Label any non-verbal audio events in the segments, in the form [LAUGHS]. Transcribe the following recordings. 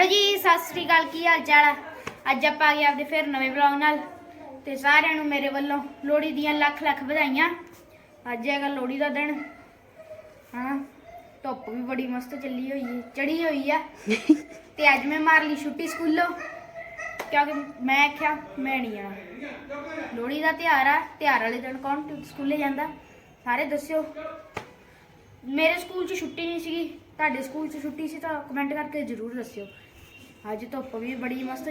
Hello ਜੀ ਸਤਿ ਸ੍ਰੀ ਅਕਾਲ ਕੀ ਹਾਲ ਚਾਲ ਆ? ਅੱਜ ਆਪਾਂ ਆ ਗਏ ਆਪਦੇ ਫਿਰ ਨਵੇਂ ਵਲੌਗ ਨਾਲ ਤੇ ਸਾਰਿਆਂ ਨੂੰ ਮੇਰੇ ਵੱਲੋਂ ਲੋਹੜੀ ਦੀਆਂ ਲੱਖ ਲੱਖ ਵਧਾਈਆਂ। ਅੱਜ ਹੈਗਾ ਲੋਹੜੀ ਦਾ ਦਿਨ। ਹਾਂ ਧੁੱਪ ਵੀ ਬੜੀ ਮਸਤ ਚੱਲੀ ਹੋਈ ਹੈ ਚੜੀ ਹੋਈ ਆ। [LAUGHS] ਤੇ ਅੱਜ ਮੈਂ ਮਾਰ ਲਈ ਛੁੱਟੀ ਸਕੂਲੋਂ। ਕਿਉਂਕਿ ਮੈਂ ਆਖਿਆ ਮੈਂ ਨਹੀਂ ਜਾਣਾ ਲੋਹੜੀ ਦਾ ਤਿਉਹਾਰ ਆ ਤਿਉਹਾਰ ਵਾਲੇ ਦਿਨ ਕੌਣ ਸਕੂਲੇ ਜਾਂਦਾ? ਸਾਰੇ ਦੱਸਿਓ। ਮੇਰੇ ਸਕੂਲ 'ਚ ਛੁੱਟੀ ਨਹੀਂ ਸੀਗੀ। ਤੁਹਾਡੇ ਸਕੂਲ 'ਚ ਛੁੱਟੀ ਸੀ ਤਾਂ ਕਮੈਂਟ ਕਰਕੇ ਜ਼ਰੂਰ ਦੱਸਿਓ। ਅੱਜ ਧੁੱਪ ਵੀ ਬੜੀ ਮਸਤ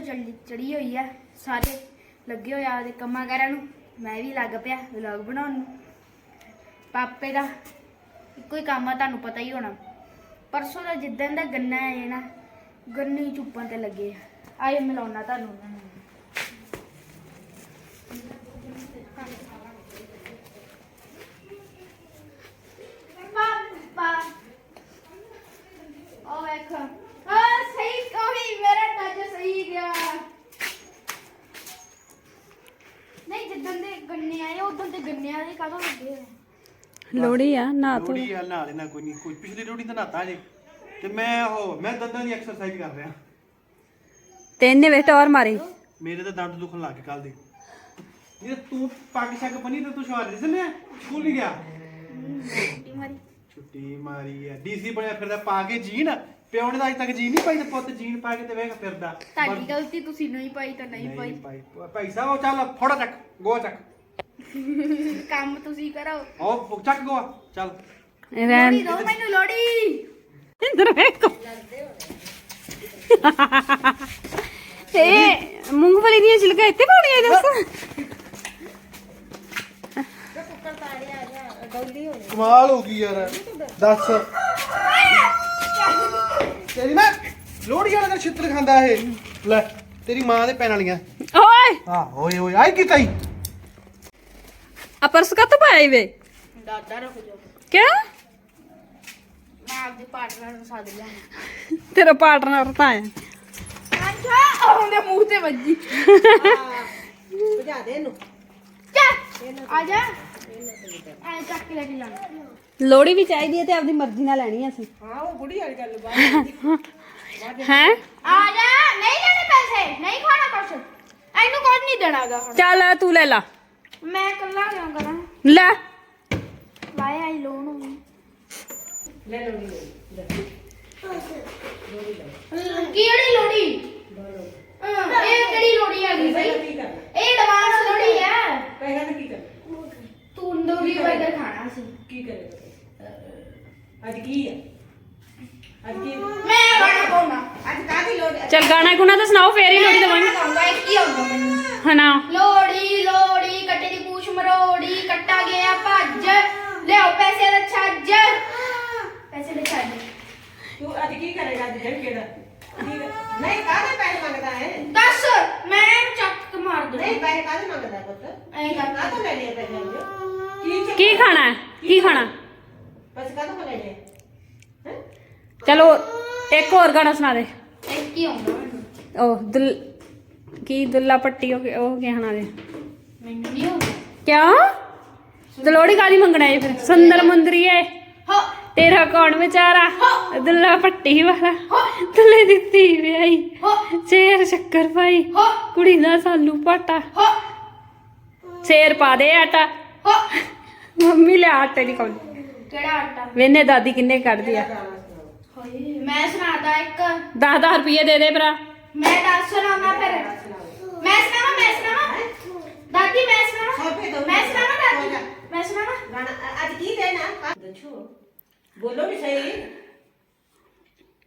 ਚੜੀ ਹੋਈ ਆ। ਸਾਰੇ ਲੱਗੇ ਹੋਏ ਆ ਆਪਦੇ ਕੰਮਾਂ ਕਾਰਾਂ ਨੂੰ। ਮੈਂ ਵੀ ਲੱਗ ਪਿਆ ਵਲੌਗ ਬਣਾਉਣ ਨੂੰ। ਪਾਪੇ ਦਾ ਇੱਕੋ ਹੀ ਕੰਮ ਆ, ਤੁਹਾਨੂੰ ਪਤਾ ਹੀ ਹੋਣਾ। ਪਰਸੋਂ ਦਾ ਜਿੱਦਣ ਦਾ ਗੰਨਾ ਹੈ ਨਾ, ਗੰਨੇ ਚੁੱਪਣ ਤੇ ਲੱਗੇ ਆ। ਮਿਲਾਉਣਾ ਤੁਹਾਨੂੰ ਉਹਨਾਂ ਨੂੰ ਪਾਪਾ ਉਹ ਵੇਖ ਆ ਸਹੀ ਕੋਈ ਮੇਰਾ ਗਿਆ ਨਹੀਂ ਜਿੱਦਣ ਦੇ ਗੰਨੇ ਆਏ ਉਦੋਂ ਤੇ ਗੰਨਿਆਂ ਦੇ ਕਾਹਦੋਂ ਲੱਗੇ ਹੋਏ? ਲੋੜੀ ਆ ਨਾ ਤੋ ਲੋੜੀ ਆ ਨਾਲ ਨਾ ਕੋਈ ਨਹੀਂ। ਕੋਈ ਪਿਛਲੀ ਲੋੜੀ ਤਾਂ ਨਾਤਾ ਜੇ ਤੇ ਮੈਂ ਉਹ ਮੈਂ ਦੰਦਾਂ ਦੀ ਐਕਸਰਸਾਈਜ਼ ਕਰ ਰਿਹਾ। ਤੇ ਇਹਨੇ ਵੇ ਟੌਰ ਮਾਰੀ। ਮੇਰੇ ਤਾਂ ਦੰਦ ਦੁਖਣ ਲੱਗ ਗਏ ਕੱਲ ਦੇ। ਇਹ ਤੂੰ ਪੱਗ ਸ਼ੱਕ ਬਣੀ ਤੇ ਤੂੰ ਸ਼ਵਾਰ ਦਿਸ ਨੇ ਸਕੂਲ ਨਹੀਂ ਗਿਆ। ਛੁੱਟੀ ਮਾਰੀ। ਛੁੱਟੀ ਮਾਰੀ ਆ। ਡੀਸੀ ਬਣਿਆ ਫਿਰਦਾ ਪਾ ਕੇ ਜੀਨ ਪਿਓ ਨੇ ਤਾਂ ਅਜੇ ਤੱਕ ਜੀਨ ਨਹੀਂ ਪਾਈ ਤੇ ਪੁੱਤ ਜੀਨ ਪਾ ਕੇ ਤੇ ਵੇਖ ਫਿਰਦਾ। ਤੁਹਾਡੀ ਗਲਤੀ ਤੁਸੀਂ ਨਹੀਂ ਪਾਈ ਤਾਂ ਨਹੀਂ ਪਾਈ ਨਹੀਂ ਪਾਈ। ਪੈਸਾ ਉਹ ਚੱਲ ਫੋੜਾ ਚੱਕ ਗੋਆ ਚੱਕ। ਕੰਮ ਤੁਸੀਂ ਕਰੋ। ਉਹ ਚੱਕ ਗੋਆ ਚੱਲ। ਰਹਿਣ ਲੋੜੀ ਦੋ ਮੈਨੂੰ ਲੋੜੀ। ਇੰਦਰ ਵੇਖੋ। ਇਹ ਮੂੰਗਫਲੀ ਦੀਆਂ ਛਿਲਕਾ ਇੱਥੇ ਪਾਉਣੀਆਂ ਦੱਸ। ਕਮਾਲ ਹੋ ਗਈ ਯਾਰ। ਦੱਸ। ਤੇਰੀ ਨਾ ਲੋੜੀ ਵਾਲਾ ਦਾ ਛਿੱਤਰ ਖਾਂਦਾ ਇਹ। ਲੈ ਤੇਰੀ ਮਾਂ ਦੇ ਪੈਣ ਵਾਲੀਆਂ। ਓਏ! ਹਾਂ ਓਏ ਓਏ ਆਈ ਕੀ ਤਾਈ? ਆ ਪਰਸ ਕਾ ਪਾਇਆ ਈ ਵੇ? ਦਾਦਾ ਰੁਕ ਜਾਓ ਕਿਆ? ਮੈਂ ਆਪਦੇ ਪਾਰਟਨਰ ਨੂੰ ਸੱਦ ਲਿਆ। ਤੇਰਾ ਪਾਰਟਨਰ ਤਾਂ ਹੈ ਅੱਛਾ ਉਹਦੇ ਮੂੰਹ ਤੇ ਵੱਜੀ। [LAUGHS] ਭਜਾ ਦੇ ਇਹਨੂੰ। ਚੱਲ। ਆ ਜਾ। ਲੋੜੀ ਵੀ ਚਾਹੀਦੀ ਹੈ ਤੇ ਆਪਦੀ ਮਰਜ਼ੀ ਨਾਲ ਲੈਣੀ ਆ ਅਸੀਂ। ਹਾਂ ਉਹ ਬੁੜੀ ਵਾਲੀ ਗੱਲ ਬਾਤ ਹੈ? ਆ ਜਾ ਨਹੀਂ ਲੈਣੇ ਪੈਸੇ ਨਹੀਂ ਖਾਣਾ ਕੁਛ। ਇਹਨੂੰ ਕੁਝ ਨਹੀਂ ਦੇਣਾਗਾ ਹੁਣ। ਚੱਲ ਤੂੰ ਲੈ ਲਾ। ਮੈਂ ਇਕੱਲਾ ਕਿਉਂ ਕਰਾਂ? ਲੈ। ਲਾਇਆ ਹੀ ਲੋਨ ਹੋਈ ਲੈ ਲਓ ਨੀ ਕਿਹੜੀ ਲੋੜੀ ਹਾਂ, ਇਹ ਕਿਹੜੀ ਲੋੜੀ ਆ ਗਈ ਬਈ ਕੀ ਕਰਨਾ ਇਹ ਐਡਵਾਂਸ ਲੋੜੀ ਆ ਪੈਸਾ ਤਾਂ ਕੀ ਕਰਨਾ ਤੰਦੂਰੀ 버ਗਰ ਖਾਣਾ ਸੀ ਕੀ ਕਰੇਗਾ ਅੱਜ ਕੀ ਹੈ ਅੱਜ ਕੀ ਮੈਂ ਗਾਣਾ ਗਾਉਣਾ ਅੱਜ ਕਾਹਦੀ ਲੋੜ ਹੈ? ਚੱਲ ਗਾਣਾ ਗੁਣਾ ਤਾਂ ਸੁਣਾਓ ਫੇਰ ਹੀ ਲੋੜੀ ਦਵਾਂਗੇ। ਗਾਉਂਗਾ ਇਹ ਕੀ ਆਉਂਦਾ ਮੈਨੂੰ? ਹਨਾ। ਲੋੜੀ ਲੋੜੀ ਕੱਟੇ ਦੀ ਪੂਛ ਮਰੋੜੀ ਕੱਟਾ ਗਿਆ ਭੱਜ। ਲਿਆਓ ਪੈਸੇ ਦਾ ਛੱਜ। ਪੈਸੇ ਦੇ ਛੱਜ। ਤੂੰ ਅੱਜ ਕੀ ਕਰੇਗਾ ਅੱਜ ਦਿਨ ਕਿਹੜਾ? ਨਹੀਂ ਕਾਹਦੇ ਪੈਸੇ ਮੰਗਦਾ ਹੈ ਦੱਸ ਮੈਂ ਚੱਕ ਮਾਰ ਦੂੰ ਨਹੀਂ ਪੈਸੇ ਕਾਹਦੇ ਮੰਗਦਾ ਪੁੱਤ? ਐਂ ਕਰ। ਕਾਹ ਤੋਂ ਲੈ ਲਿਆ ਪੈਸੇ ਅੱਜ? ਕੀ ਖਾਣਾ ਹੈ? ਕੀ ਖਾਣਾ? ਪੈਸੇ ਕਾਹ ਤੋਂ ਲੈ ਲਿਆ? ਚਲੋ ਇੱਕ ਹੋਰ ਗਾਣਾ ਸੁਣਾ ਦੇ। ਇਹ ਕੀ ਆਉਂਦਾ ਮੈਨੂੰ। ਉਹ ਦੁਲ ਕੀ ਦੁੱਲਾ ਪੱਟੀ ਉਹ ਉਹ ਕੀ ਖਾਣਾ ਦੇ। ਮੈਨੂੰ ਨਹੀਂ ਆਉਂਦਾ। ਕਿਉਂ? ਦਲੋੜੀ ਮੰਗਣਾ ਏ ਫਿਰ? ਸੁੰਦਰ ਮੁੰਦਰੀਏ ਹੋ। ਤੇਰਾ ਕੌਣ ਵਿਚਾਰਾ? ਦੁੱਲਾ ਪੱਟੀ ਵਾਲਾ। ਦੁੱਲੇ ਦਿੱਤੀ ਵਿਆਹੀ। ਹੋ। ਸ਼ੇਰ ਸ਼ੱਕਰ ਪਾਈ। ਹੋ। ਕੁੜੀ ਦਾ ਸਾਲੂ ਪਾਟਾ। ਹੋ। ਸ਼ੇਰ ਪਾ ਦੇ ਆਟਾ। ਹੋ। ਮੰਮੀ ਲੈ ਆਟੇ ਦੀ ਕੌਣ ਕਿਹੜਾ ਆਟਾ? ਵੇਨੇ ਦਾਦੀ ਕਿੰਨੇ ਕੱਢਦੀ ਆ। ਹੋਏ ਮੈਂ ਸੁਣਾਦਾ ਇੱਕ। 10-10 ਰੁਪਏ ਦੇ ਦੇ ਭਰਾ। ਮੈਂ ਦੱਸ ਸੁਣਾਉਣਾ ਫਿਰ। ਮੈਂ ਸੁਣਾਵਾਂ ਮੈਂ ਸੁਣਾਵਾਂ? ਦਾਦੀ ਮੈਂ ਸੁਣਾਵਾਂ। ਮੈਂ ਸੁਣਾਵਾਂ ਦਾਦੀ। ਮੈਂ ਸੁਣਾਵਾਂ? ਗਾਣਾ ਅੱਜ ਕੀ ਦੇਣਾ ਦੱਸੋ। ਬੋਲੋ ਵੀ ਸਹੀ।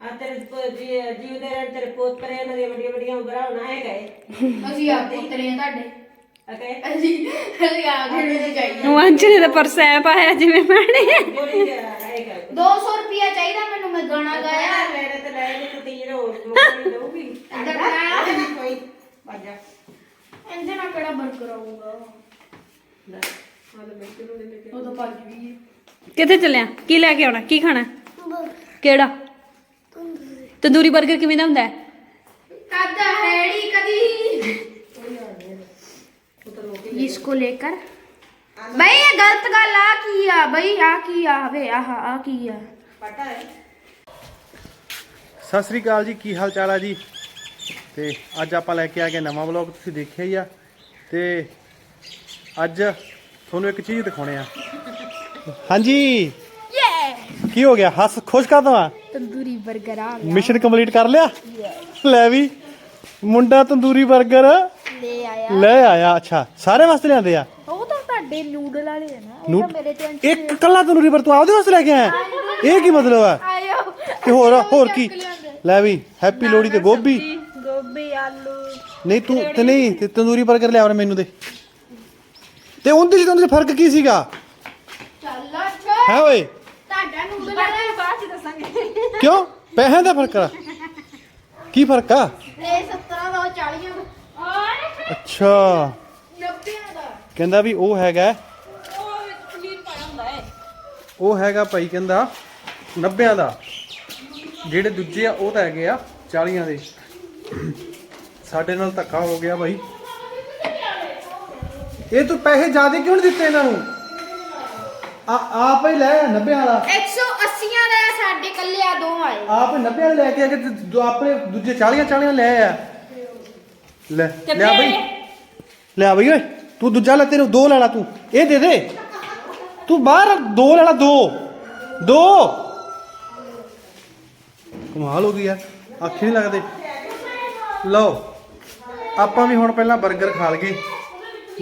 ਆ ਤੇਰੇ ਪ- ਜੀ- ਜੀਵ ਦੇ ਰਹਿਣ ਤੇਰੇ ਪੋਤਰੇ ਇਹਨਾਂ ਦੀਆਂ ਵੱਡੀਆਂ ਵੱਡੀਆਂ ਉਮਰਾਂ ਹੋਣਾ ਹੈ ਗਏ ਅਸੀਂ ਆਪ ਪੁੱਤਰੇ ਆ ਤੁਹਾਡੇ। ਅਕੇ ਅਸੀਂ ਅਸੀਂ ਆਪ ਜਿਹੜੇ ਚਾਹੀਦੇ ਵਾਂਚਨੇ ਦਾ ਪਰਸ ਐ ਪਾਇਆ ਜਿਵੇਂ ਮੈਨੇ ਦੋ ਰੁਪਿਆ ਚਾਹੀਦਾ ਮੈਨੂੰ ਮੈਂ ਗਾਣਾ ਗਾਇਆ। ਮੇਰੇ ਤੇ ਲੈ ਜੇ ਤੂੰ ਤੀਰ ਹੋਰ ਮੁੱਕੀ ਦਊਗੀ। ਦਗਾ ਕੋਈ ਵਾਜਾ ਇੰਦੇ ਨਾਲ ਕਿਹੜਾ ਬਰਗਰ ਆਊਗਾ ਕੇ ਕਿੱਥੇ ਚੱਲਿਆ? ਕੀ ਲੈ ਕੇ ਆਉਣਾ? ਕੀ ਖਾਣਾ? ਕਿਹੜਾ? ਤੰਦੂਰੀ। ਬਰਗਰ ਕਿਵੇਂ ਦਾ ਹੁੰਦਾ? ਹੈ ਕਦ। ਹੈੜੀ ਕਦੀ इसको लेकर ਬਈ ਇਹ ਗਲਤ ਗੱਲ ਆ ਕੀ ਆ? ਬਈ ਆ ਕੀ ਆ? ਵੇ ਆਹ ਆ ਕੀ ਆ? ਪਤਾ ਹੈ। ਸਤਿ ਸ੍ਰੀ ਅਕਾਲ ਜੀ ਕੀ ਹਾਲ ਚਾਲ ਆ ਜੀ? ਤੇ ਅੱਜ ਆਪਾਂ ਲੈ ਕੇ ਆ ਗਏ ਨਵਾਂ ਵਲੌਗ ਤੁਸੀਂ ਦੇਖਿਆ ਹੀ ਆ। ਤੇ ਅੱਜ ਤੁਹਾਨੂੰ ਇੱਕ ਚੀਜ਼ ਦਿਖਾਉਣੇ ਆ। ਹਾਂਜੀ। ਕੀ ਹੋ ਗਿਆ? ਹੱਸ ਖੁਸ਼ ਕਰ ਦਵਾ? ਤੰਦੂਰੀ 버ਗਰ ਆ ਗਿਆ। ਮਿਸ਼ਨ ਕੰਪਲੀਟ ਕਰ ਲਿਆ? ਲੈ ਵੀ। ਮੁੰਡਾ ਤੰਦੂਰੀ 버ਗਰ ਲੈ ਆਇਆ। ਲੈ ਆਇਆ ਅੱਛਾ। ਸਾਰੇ ਵਾਸਤੇ ਲਿਆਂਦੇ ਆ? ਤਾਂ ਤੁਹਾਡੇ ਨੂਡਲ ਵਾਲੇ ਆ ਨਾ ਨੂੰ ਮੇਰੇ ਤੇ ਇੱਕ ਕੱਲਾ ਤੰਦੂਰੀ 버ਗਰ ਤੂੰ ਆਪਦੇ ਵਾਸਤੇ ਲੈ ਕੇ ਆਇਆ? ਇਹ ਕੀ ਮਤਲਬ ਆ? ਆਇਓ। ਤੇ ਹੋਰ ਹੋਰ ਕੀ? ਲੈ ਵੀ ਹੈਪੀ ਲੋਹੜੀ ਤੇ ਗੋਭੀ। ਗੋਭੀ ਆਲੂ ਨਹੀਂ ਤੂੰ ਤੇ ਨਹੀਂ ਤੇ ਤੰਦੂਰੀ 버ਗਰ ਲਿਆ ਔਰ ਮੈਨੂੰ ਦੇ। ਤੇ ਉਹਦੇ ਚ ਚ ਫ਼ਰਕ ਕੀ ਸੀਗਾ? ਚੱਲ ਅੱਛਾ ਹੈ ਓਏ? ਤੁਹਾਡਾ ਨੂਡਲ ਵਾਲਾ ਬਾਅਦ ਚ ਦੱਸਾਂਗੇ। ਕਿਉਂ? ਪੈਸਿਆਂ ਦਾ ਫ਼ਰਕ ਆ। ਕੀ ਫ਼ਰਕ ਆ? ਇਹ 17 ਦਾ ਉਹ 40 ਦਾ ਔਰ ਅੱਛਾ। 90 ਦਾ ਕਹਿੰਦਾ ਵੀ ਉਹ ਹੈਗਾ ਉਹ ਵਿੱਚ ਪਨੀਰ ਪਾਇਆ ਹੁੰਦਾ ਹੈ। ਉਹ ਹੈਗਾ ਭਾਈ ਕਹਿੰਦਾ 90 ਦਾ। ਜਿਹੜੇ ਦੂਜੇ ਆ ਉਹ ਤਾਂ ਹੈਗੇ ਆ 40 ਦੇ। ਸਾਡੇ ਨਾਲ ਧੱਕਾ ਹੋ ਗਿਆ ਭਾਈ। ਇਹ ਤੂੰ ਪੈਸੇ ਜ਼ਿਆਦਾ ਕਿਉਂ ਨਹੀਂ ਦਿੱਤੇ ਇਹਨਾਂ ਨੂੰ? ਆ ਆਪ ਹੀ ਲੈ 90 ਵਾਲਾ। 180 ਦਾ ਸਾਡੇ ਕੱਲੇ ਆ ਦੋ। ਆਏ ਆਪ 90 ਵਾਲੇ ਲੈ ਕੇ ਆ ਕੇ ਆਪਣੇ ਦੂਜੇ 40 40 ਲੈ ਆ। ਲੈ ਲੈ ਫਿਰ? ਲੈ ਬਈ ਓਏ। ਤੂੰ ਦੂਜਾ ਲੈ ਤੈਨੂੰ ਦੋ ਲੈ ਲਾ ਤੂੰ। ਇਹ ਦੇ ਦੇ। ਤੂੰ ਬਾਹਰ ਦੋ ਲੈ ਲਾ ਦੋ। ਦੋ। ਕਮਾਲ ਹੋ ਗਈ ਆ। ਅੱਖੀ ਨਹੀਂ ਲੱਗਦੇ। ਲਓ ਆਪਾਂ ਵੀ ਹੁਣ ਪਹਿਲਾਂ 버ਗਰ ਖਾ ਲਗੇ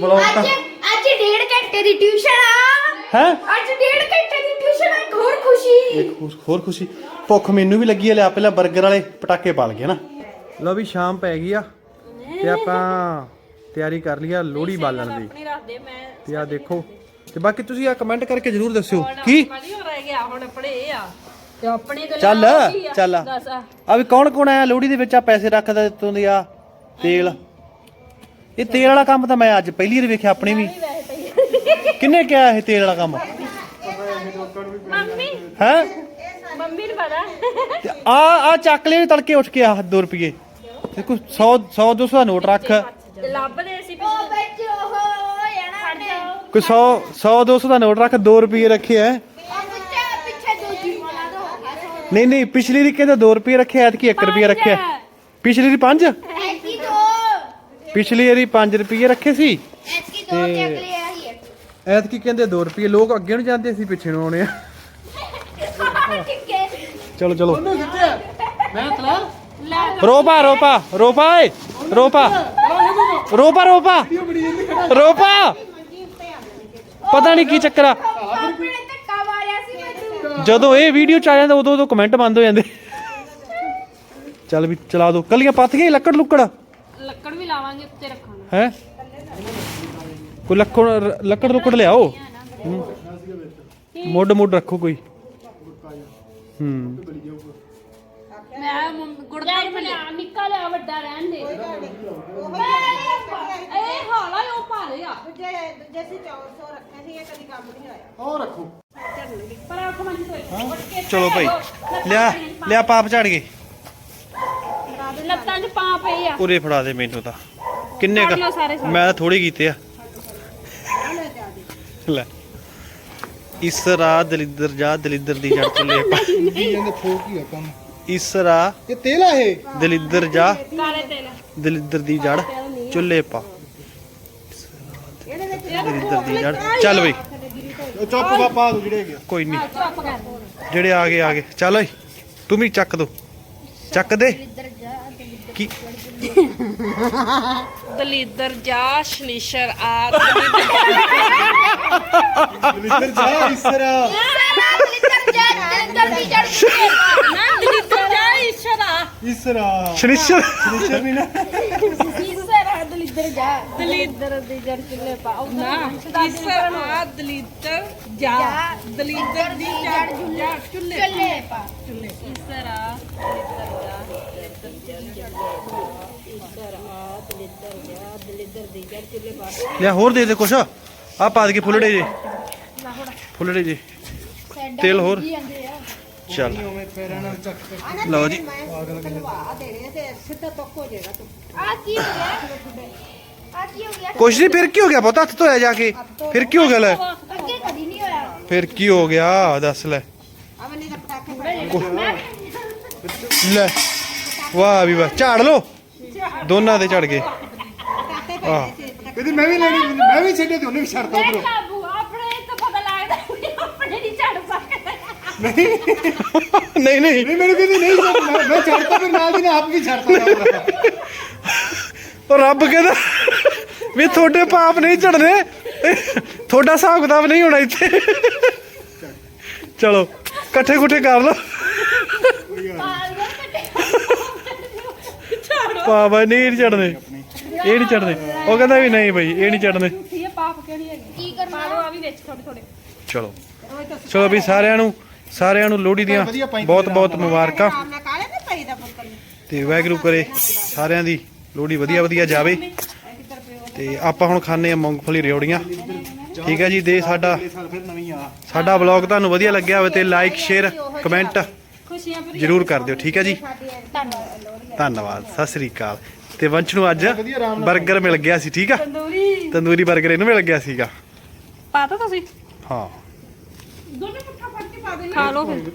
ਬਲੌਗ ਤਾਂ ਅੱਜ ਡੇਢ ਘੰਟੇ ਦੀ ਟਿਊਸ਼ਨ ਆ। ਹੈ? ਅੱਜ ਡੇਢ ਘੰਟੇ ਦੀ ਟਿਊਸ਼ਨ ਆ ਇੱਕ ਹੋਰ ਖੁਸ਼ੀ। ਇੱਕ ਹੋਰ ਖੁਸ਼ੀ। ਭੁੱਖ ਮੈਨੂੰ ਵੀ ਲੱਗੀ ਹੈ ਲਿਆ ਪਹਿਲਾਂ 버ਗਰ ਵਾਲੇ ਪਟਾਕੇ ਪਾਲ ਗਏ ਨਾ। ਲਓ ਵੀ ਸ਼ਾਮ ਪੈ ਗਈ ਆ। ਤੇ ਆਪਾਂ ਤਿਆਰੀ ਕਰ ਲਈ ਆ ਲੋਹੜੀ ਬਾਲਣ ਦੀ। ਆਪਣੀ ਰੱਖ ਦੇ ਮੈਂ ਤੇ ਆ ਦੇਖੋ। ਤੇ ਬਾਕੀ ਤੁਸੀਂ ਆ ਕਮੈਂਟ ਕਰਕੇ ਜਰੂਰ ਦੱਸਿਓ। ਕੀ? ਮਾਲੀ ਹੋ ਰਹਿ ਗਿਆ ਹੁਣ ਆਪਣੇ ਇਹ ਆ। ਤੇ ਆਪਣੇ ਤੇ ਚੱਲ ਚੱਲ। ਆ। ਵੀ ਕੌਣ ਕੌਣ ਆਇਆ ਲੋਹੜੀ ਦੇ ਵਿੱਚ? ਆ ਪੈਸੇ ਰੱਖਦਾ ਦਿੱਤੋਂ ਦੀ ਆ ਤੇਲ। ਇਹ ਤੇਲ ਵਾਲਾ ਕੰਮ ਤਾਂ ਮੈਂ ਅੱਜ ਪਹਿਲੀ ਵਾਰ ਵੇਖਿਆ ਆਪਣੇ ਵੀ। ਕਿੰਨੇ ਕਿਹਾ ਇਹ ਤੇਲ ਵਾਲਾ ਕੰਮ? ਮੰਮੀ ਹੈ? ਮੰਮੀ ਨੂੰ ਪਤਾ। ਆ ਆ ਚੱਕ ਲੈ ਤੜਕੇ ਉੱਠ ਕੇ ਆ 2 ਰੁਪਏ ਤੇ ਕੋਈ 100 100 200 ਦਾ ਨੋਟ ਰੱਖ। ਲੱਭਦੇ ਸੀ ਉਹ ਵਿੱਚ ਉਹ ਜਾਣਾ ਨੇ। ਕੋਈ 100 100 200 ਦਾ ਨੋਟ ਰੱਖ 2 ਰੁਪਏ ਰੱਖੇ ਐ। ਉਹ ਪਿੱਛੇ ਪਿੱਛੇ ਦੂਜੀ ਵਾਲਾ ਦੋ ਨਹੀਂ ਨਹੀਂ ਪਿਛਲੀ ਰੀ ਕਹਿੰਦਾ 2 ਰੁਪਏ ਰੱਖਿਆ ਐਤਕੀ 1 ਰੁਪਏ ਰੱਖਿਆ। ਪਿਛਲੀ ਰੀ 5 ਐਸੀ ਦੋ। ਪਿਛਲੀ ਵਾਰੀ 5 ਰੁਪਏ ਰੱਖੇ ਸੀ। ਐਸੀ ਦੋ ਤੇ ਅਗਲੇ ਆਹੀ ਹੈ ਐਤਕੀ ਕਹਿੰਦੇ 2 ਰੁਪਏ ਲੋਕ ਅੱਗੇ ਨੂੰ ਜਾਂਦੇ ਸੀ ਪਿੱਛੇ ਨੂੰ ਆਉਣੇ ਆ। ਚਲੋ ਚਲੋ। ਰੋਪਾ ਰੋਪਾ ਰੋਪਾ ਏ ਰੋਪਾ। ਰੋਪਾ ਰੋਪਾ। ਰੋਪਾ। ਪਤਾ ਨਹੀਂ ਕੀ ਚੱਕਰ ਆ। ਜਦੋਂ ਇਹ ਵੀਡੀਓ ਚ ਆ ਜਾਂਦਾ ਉਦੋਂ ਉਦੋਂ ਕਮੈਂਟ ਬੰਦ ਹੋ ਜਾਂਦੇ। ਚੱਲ ਵੀ ਚਲਾ ਦੋ। ਕੱਲੀਆਂ ਪੱਥ ਗਈ ਲੱਕੜ ਲੁੱਕੜ? ਲੱਕੜ ਵੀ ਲਾਵਾਂਗੇ ਉੱਤੇ ਰੱਖਾਂਗੇ। ਹੈ? ਕੋਈ ਲੱਕੜ ਲੱਕੜ ਲੁੱਕੜ ਲਿਆਓ। ਮੁੱਢ ਮੁੱਢ ਰੱਖੋ ਕੋਈ। ਹੂੰ। ਮੈਂ ਗੁੜਦਾ ਬਣਾ ਨਿੱਕਾ ਲਿਆ ਵੱਡਾ ਰਹਿਣ ਦੇ। ਇਹ ਹਾਲਾ ਉਹ ਭਾਰੇ ਆ। ਦੂਜੇ ਦੂਜੇ ਸੀ 400 ਰੱਖੇ ਸੀ ਇਹ ਕਦੀ ਕੰਮ ਨਹੀਂ ਆਇਆ। ਉਹ ਰੱਖੋ। ਪਰ ਆਖ ਮੰਨ ਕੋਈ ਚਲੋ ਭਾਈ। ਲਿਆ ਲਿਆ ਪਾਪ ਝੜ ਗਏ ਲੱਤਾਂ 'ਚ ਪਾ ਪਈ ਆ। ਉਰੇ ਫੜਾ ਦੇ ਮੈਨੂੰ ਤਾਂ। ਕਿੰਨੇ ਫੜ ਲਓ ਸਾਰੇ ਕ ਸਾਰੇ। ਮੈਂ ਤਾਂ ਥੋੜੇ ਕੀਤੇ ਆ। ਲੈ। ਇਸ ਰਾਹ ਦਲਿੱਦਰ ਜਾ ਦਲਿੱਦਰ ਦੀ ਜੜ ਚੁੱਲੇ ਪਾ ਇਹਨੇ ਫੋਕ ਹੀ ਆ ਕੰਮ। ਇਸ ਰਾਹ ਇਹ ਤੇਲ ਆ ਇਹ? ਦਲਿੱਦਰ ਜਾ। ਕਾਲੇ ਤੇਲ। ਦਲਿੱਦਰ ਦੀ ਜੜ। ਚੁੱਲੇ ਪਾ। ਦਲਿੱਦਰ ਦੀ ਜੜ। ਚੱਲ ਬਈ। ਚੁੱਪ ਬਾਪਾ ਤੂੰ ਜਿਹੜੇ ਹੈਗੇ ਆ। ਕੋਈ ਨਹੀਂ। ਚੁੱਪ ਕਰ। ਜਿਹੜੇ ਆ ਗਏ ਆ ਗਏ। ਚੱਲ ਓਏ। ਤੂੰ ਵੀ ਚੱਕ ਦੋ। ਚੱਕ ਦੇ। ਕੀ? ਦਲੀਦਰ ਜਾ ਸ਼ਨੀਸ਼ਰ ਆ। ਦਲਿੱਦਰ ਜਾ ਇਸਰਾ ਦਲਿੱਦਰ ਜਾ ਦਲਿੱਦਰ ਦੀ ਜੜ ਨਾ ਦਲੀਦਰ ਇਸ਼ਰਾ ਇਸਰਾ ਸ਼ਨੀਸ਼ਰ ਨਿਸ਼ਰ ਵੀ ਨਾ। ਤੀਸਰਾ ਦਲਿੱਦਰ ਜਾ। ਦਲੀਦਰ ਦੀ ਜੜ ਚੁੱਲੇ ਪਾਉ ਨਾ ਇਸ਼ਰ ਆ ਦਲੀਦਰ ਜਾ। ਦਲੀਦਰ ਦੀ ਜੜ ਚੁੱਲੇ ਚੱਲੇ ਪਾ। ਇਸ਼ਰ ਆ ਲਿਆ ਹੋਰ ਦੇ ਦੇ ਕੁਛ। ਆ ਪਾ ਦੇ ਕੇ ਫੁੱਲੜੇ ਜੇ। ਫੁੱਲੜੇ ਜੇ। ਤੇਲ ਹੋਰ। ਚੱਲ। ਉਵੇਂ ਚੱਕ ਲਓ ਜੀ। ਧੰਨਵਾਦ ਦੇਣੇ ਤੇ ਸਿੱਧਾ ਤੱਕ ਹੋ ਜਾਏਗਾ ਤੂੰ। ਆ ਕੀ ਹੋ ਗਿਆ? ਆ ਕੀ ਹੋ ਗਿਆ? ਕੁਛ ਨਹੀਂ ਫਿਰ ਕੀ ਹੋ ਗਿਆ ਬਹੁਤ ਹੱਥ ਧੋਇਆ ਜਾ ਕੇ। ਫਿਰ ਕੀ ਹੋ ਗਿਆ ਲੈ? ਅੱਗੇ ਕਦੀ ਨਹੀਂ ਹੋਇਆ। ਫਿਰ ਕੀ ਹੋ ਗਿਆ? ਦੱਸ ਲੈ। ਅਮਨੀ ਦਾ। ਪਟਾਕੇ ਲੈ। ਵਾਹ ਵੀ ਵਾਹ। ਝਾੜ ਲੋ ਦੋਨਾਂ ਦੇ ਝੜ ਗਏ। ਆਹ। ਕਹਿੰਦੀ ਮੈਂ ਵੀ ਲੈਣੀ ਮੈਂ ਵੀ ਛੱਡੇ ਤੇ ਉਹਨੇ ਵੀ ਛੱਡਤਾ ਉਧਰੋਂ ਬਾਬੂ ਆਪਣੇ ਤਾਂ ਪਤਾ ਲੱਗਦਾ ਵੀ ਆਪਣੇ ਨਹੀਂ ਛੱਡ ਸਕਦੇ ਨਹੀਂ ਨਹੀਂ। ਨਹੀਂ ਮੈਨੂੰ ਕਹਿੰਦੀ ਨਹੀਂ ਛੱਡ ਮੈਂ- ਮੈਂ ਛੱਡਤਾ ਫਿਰ ਨਾਲ ਦੀ ਨਾਲ ਆਪ ਵੀ ਛੱਡਤਾ ਉਹ ਰੱਬ ਕਹਿੰਦਾ ਵੀ ਤੁਹਾਡੇ ਪਾਪ ਨਹੀਂ ਝੜਨੇ। ਤੁਹਾਡਾ ਹਿਸਾਬ ਕਿਤਾਬ ਨਹੀਂ ਹੋਣਾ ਇੱਥੇ। ਚਲੋ ਇਕੱਠੇ ਕੁੱਠੇ ਕਰ ਲਓ। ਪਾਪਾ ਨਹੀਂ ਝੜਨੇ। ਇਹ ਨਹੀਂ ਝੜਨੇ। ਉਹ ਕਹਿੰਦਾ ਵੀ ਨਹੀਂ ਬਈ ਇਹ ਨਹੀਂ ਝੜਨੇ। ਇਹ ਪਾਪ ਕਿਹੜੀ ਹੈਗੀ ਕੀ ਕਰਨਾ? ਆ ਵੀ ਵਿੱਚ ਥੋੜੇ ਥੋੜੇ ਚਲੋ। ਚਲੋ ਵੀ ਸਾਰਿਆਂ ਨੂੰ ਸਾਰਿਆਂ ਨੂੰ ਲੋਹੜੀ ਦੀਆਂ ਬਹੁਤ ਬਹੁਤ ਮੁਬਾਰਕਾਂ। ਤੇ ਵਾਹਿਗੁਰੂ ਕਰੇ ਸਾਰਿਆਂ ਦੀ ਲੋਹੜੀ ਵਧੀਆ ਵਧੀਆ ਜਾਵੇ। ਤੇ ਆਪਾਂ ਹੁਣ ਖਾਣੇ ਆ ਮੂੰਗਫਲੀ ਰਿਓੜੀਆਂ। ਠੀਕ ਹੈ ਜੀ ਦੇ ਸਾਡਾ ਸਾਡਾ ਵਲੌਗ ਤੁਹਾਨੂੰ ਵਧੀਆ ਲੱਗਿਆ ਹੋਵੇ ਤੇ ਲਾਈਕ ਸ਼ੇਅਰ ਕਮੈਂਟ ਜਰੂਰ ਕਰ ਦਿਓ। ਠੀਕ ਹੈ ਜੀ। ਧੰਨਵਾਦ। ਸਤਿ ਸ੍ਰੀ ਅਕਾਲ। ਤੇ ਵੰਸ਼ ਨੂੰ ਅੱਜ 버ਗਰ ਮਿਲ ਗਿਆ ਸੀ ਠੀਕ ਆ? ਤੰਦੂਰੀ। ਤੰਦੂਰੀ 버ਗਰ ਇਹਨੂੰ ਮਿਲ ਗਿਆ ਸੀਗਾ। ਪਾਤਾ ਤੁਸੀਂ? ਹਾਂ। ਖਾ ਲਓ ਫਿਰ।